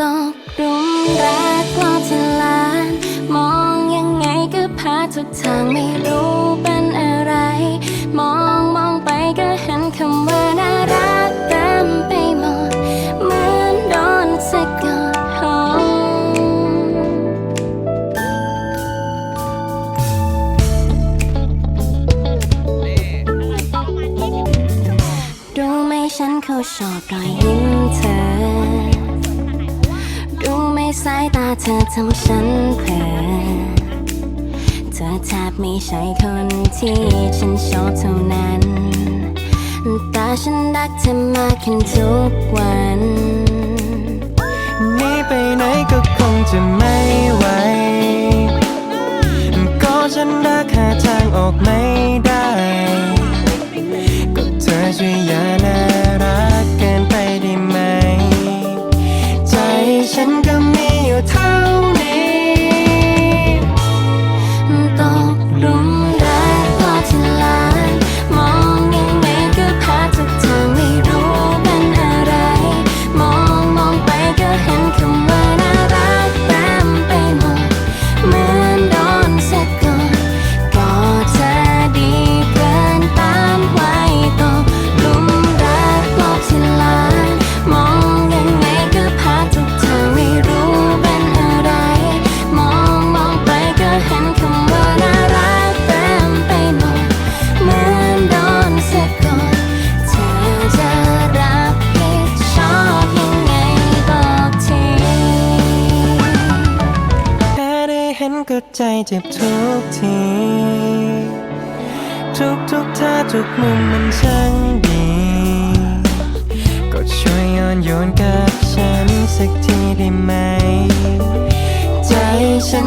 ตกหลุมรักรอบทลาน มองยังไงก็พาทุกทางไม่รู้เป็นอะไร มองมองไปก็เห็นคำว่าน่ารักเต็มไปหมดเหมือนโดนสะกดหงรู้ไหมฉันเขาชอบรอยยิ้มเธอ สายตาเธอทำฉันเผลอเธอแทบไม่ใช่คนที่ฉันชอบเท่านั้น แต่ฉันรักเธอมากขึ้นทุกวันนีไปไหนก็คงจะไม่ไหว ก็ฉันรักหาทางออกไม่ได้ ก็เธอช่วยยา ใจเจ็บทุกที ทุกทุกท่าทุกมุมมันช่างดี ก็ช่วยย้อนโยนกับฉันสักทีได้ไหม ใจฉัน